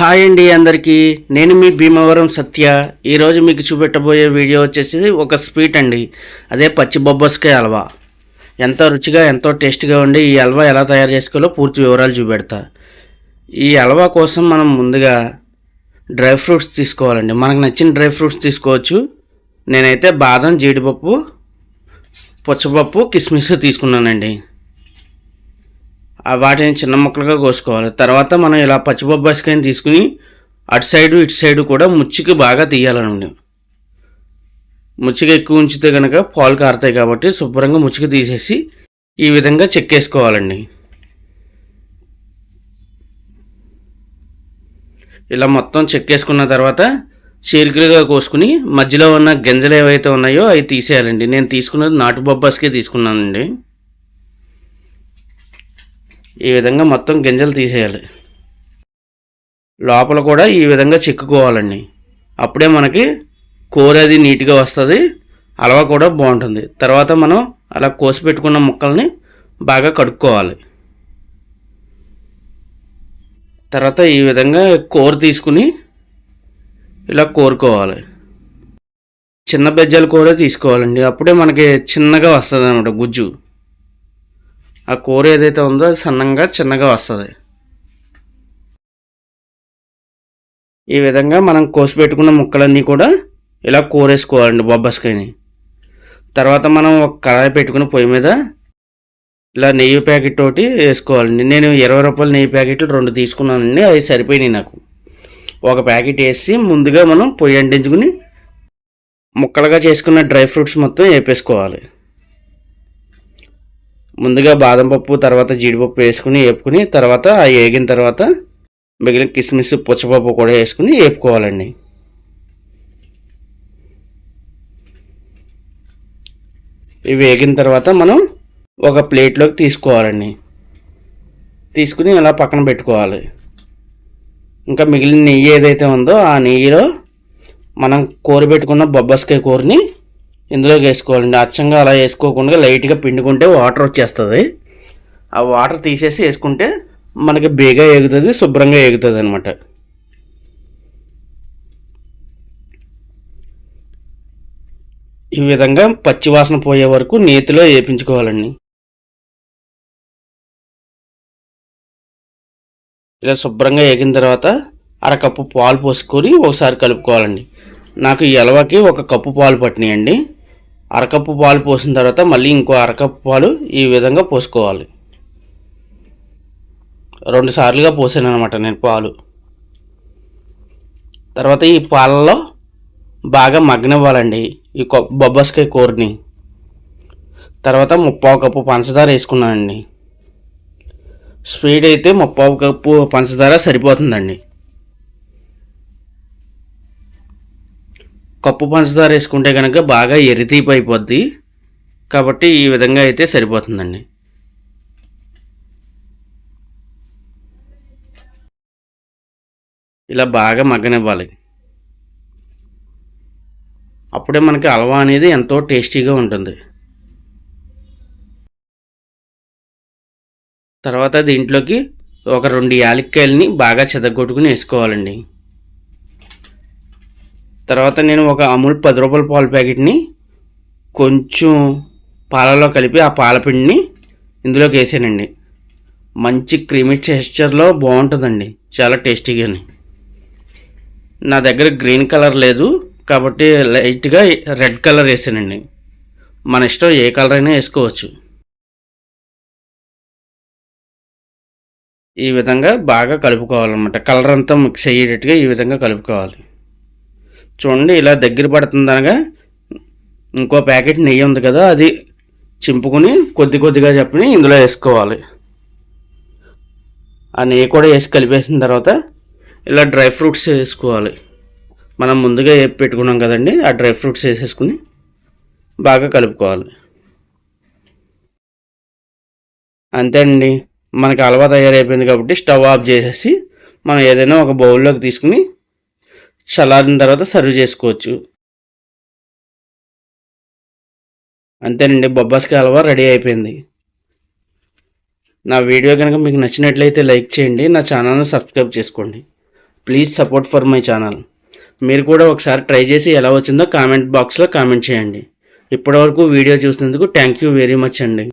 Hi అండి అందరికీ. నేను మీ భీమవరం సత్య. ఈరోజు మీకు చూపెట్టబోయే వీడియో వచ్చేసి ఒక స్వీట్ అండి. అదే పచ్చి బొబ్బస్కాయ హల్వా. ఎంతో రుచిగా ఎంతో టేస్ట్గా ఉండి ఈ హల్వా ఎలా తయారు చేసుకోవాలో పూర్తి వివరాలు చూపెడతా. ఈ హల్వా కోసం మనం ముందుగా డ్రై ఫ్రూట్స్ తీసుకోవాలండి. మనకు నచ్చిన డ్రై ఫ్రూట్స్ తీసుకోవచ్చు. నేనైతే బాదం జీడిపప్పు పుచ్చపప్పు కిస్మిస్ తీసుకున్నానండి. వాటిని చిన్న ముక్కలుగా కోసుకోవాలి. తర్వాత మనం ఇలా పచ్చిబొబ్బాసికాయని తీసుకుని అటు సైడు ఇటు సైడు కూడా ముచ్చికి బాగా తీయాలనండి. ముచ్చిక ఎక్కువ ఉంచితే కనుక పాలు కారుతాయి కాబట్టి శుభ్రంగా ముచ్చిక తీసేసి ఈ విధంగా చెక్కేసుకోవాలండి ఇలా మొత్తం చెక్కేసుకున్న తర్వాత చీరికలుగా కోసుకుని మధ్యలో ఉన్న గింజలు ఏవైతే ఉన్నాయో అవి తీసేయాలండి. నేను తీసుకున్నది నాటు బొబ్బాస్కే తీసుకున్నానండి. ఈ విధంగా మొత్తం గింజలు తీసేయాలి. లోపల కూడా ఈ విధంగా చిక్కుకోవాలండి. అప్పుడే మనకి కూర అది నీట్గా వస్తుంది అలవా కూడా బాగుంటుంది. తర్వాత మనం అలా కోసి పెట్టుకున్న ముక్కల్ని బాగా కడుక్కోవాలి. తర్వాత ఈ విధంగా కూర తీసుకుని ఇలా కోరుకోవాలి. చిన్న బెజ్జాలు కూర తీసుకోవాలండి. అప్పుడే మనకి చిన్నగా వస్తుంది అనమాట గుజ్జు. ఆ కూర ఏదైతే ఉందో అది సన్నంగా చిన్నగా వస్తుంది. ఈ విధంగా మనం కోసి పెట్టుకున్న ముక్కలన్నీ కూడా ఇలా కూరేసుకోవాలండి బొబ్బస్కాయని. తర్వాత మనం ఒక కళాయి పెట్టుకుని పొయ్యి మీద ఇలా నెయ్యి ప్యాకెట్ ఒకటి వేసుకోవాలండి. నేను ఇరవై రూపాయల నెయ్యి ప్యాకెట్లు రెండు తీసుకున్నానండి అవి సరిపోయినాయి నాకు. ఒక ప్యాకెట్ వేసి ముందుగా మనం పొయ్యి అంటించుకుని ముక్కలుగా చేసుకున్న డ్రై ఫ్రూట్స్ మొత్తం వేపేసుకోవాలి. ముందుగా బాదం పప్పు తర్వాత జీడిపప్పు వేసుకుని వేపుకుని తర్వాత ఆ వేగిన తర్వాత మిగిలిన కిస్మిస్ పుచ్చపప్పు కూడా వేసుకుని వేపుకోవాలండి ఇవి వేగిన తర్వాత మనం ఒక ప్లేట్లోకి తీసుకోవాలండి. తీసుకుని అలా పక్కన పెట్టుకోవాలి. ఇంకా మిగిలిన నెయ్యి ఏదైతే ఉందో ఆ నెయ్యిలో మనం కూర పెట్టుకున్న బొబ్బస్కాయ కూరని ఇందులోకి వేసుకోవాలండి. అచ్చంగా అలా వేసుకోకుండా లైట్గా పిండుకుంటే వాటర్ వచ్చేస్తుంది. ఆ వాటర్ తీసేసి వేసుకుంటే మనకి బేగా ఎగుతుంది శుభ్రంగా ఎగుతుంది అనమాట ఈ విధంగా పచ్చివాసన పోయే వరకు నేతిలో వేపించుకోవాలండి. ఇలా శుభ్రంగా ఎగిన తర్వాత అరకప్పు పాలు పోసుకొని ఒకసారి కలుపుకోవాలండి. నాకు ఈ ఎలవకి ఒక కప్పు పాలు పట్టినాయండి. అరకప్పు పాలు పోసిన తర్వాత మళ్ళీ ఇంకో అరకప్పు పాలు ఈ విధంగా పోసుకోవాలి. రెండు సార్లుగా పోసాను అనమాట నేను పాలు. తర్వాత ఈ పాలలో బాగా మగ్గనివ్వాలండి ఈ బొబ్బస్కాయ కూరని. తర్వాత ముప్పావు కప్పు పంచదార వేసుకున్నానండి. స్వీట్ అయితే ముప్పావు కప్పు పంచదార సరిపోతుందండి. కప్పు పంచదార వేసుకుంటే కనుక బాగా ఎరితీపు అయిపోద్ది కాబట్టి ఈ విధంగా అయితే సరిపోతుందండి. ఇలా బాగా మగ్గనివ్వాలి. అప్పుడే మనకి హల్వా అనేది ఎంతో టేస్టీగా ఉంటుంది. తర్వాత దీంట్లోకి ఒక రెండు యాలక్కాయలని బాగా చెదగొట్టుకుని వేసుకోవాలండి. తర్వాత నేను ఒక అమూల్ పది రూపాయల పాల ప్యాకెట్ని కొంచెం పాలలో కలిపి ఆ పాలపిండిని ఇందులోకి వేసానండి. మంచి క్రీమీ టెక్స్చర్లో బాగుంటుందండి. చాలా టేస్టీగాని. నా దగ్గర గ్రీన్ కలర్ లేదు కాబట్టి లైట్గా రెడ్ కలర్ వేసానండి. మన ఇష్టం ఏ కలర్ అయినా వేసుకోవచ్చు. ఈ విధంగా బాగా కలుపుకోవాలన్నమాట. కలర్ అంతా మిక్స్ అయ్యేటట్టుగా ఈ విధంగా కలుపుకోవాలి. చూడండి ఇలా దగ్గర పడుతుంది అనగా ఇంకో ప్యాకెట్ నెయ్యి ఉంది కదా అది చింపుకొని కొద్ది కొద్దిగా చెప్పని ఇందులో వేసుకోవాలి. ఆ నెయ్యి కూడా వేసి కలిపేసిన తర్వాత ఇలా డ్రై ఫ్రూట్స్ వేసుకోవాలి. మనం ముందుగా వేపి పెట్టుకున్నాం కదండి ఆ డ్రై ఫ్రూట్స్ వేసేసుకుని బాగా కలుపుకోవాలి. అంతే అండి మనకి అలవాటు తయారైపోయింది కాబట్టి స్టవ్ ఆఫ్ చేసేసి మనం ఏదైనా ఒక బౌల్లోకి తీసుకుని చల్లారిన తర్వాత సర్వ్ చేసుకోవచ్చు. అంతేనండి బొబ్బాస్కాయ హల్వా రెడీ అయిపోయింది. నా వీడియో కనుక మీకు నచ్చినట్లయితే లైక్ చేయండి నా ఛానల్ని సబ్స్క్రైబ్ చేసుకోండి. Please support for my channel. మీరు కూడా ఒకసారి ట్రై చేసి ఎలా వచ్చిందో కామెంట్ బాక్స్లో కామెంట్ చేయండి. ఇప్పటివరకు వీడియో చూసినందుకు థ్యాంక్ యూ వెరీ మచ్ అండి.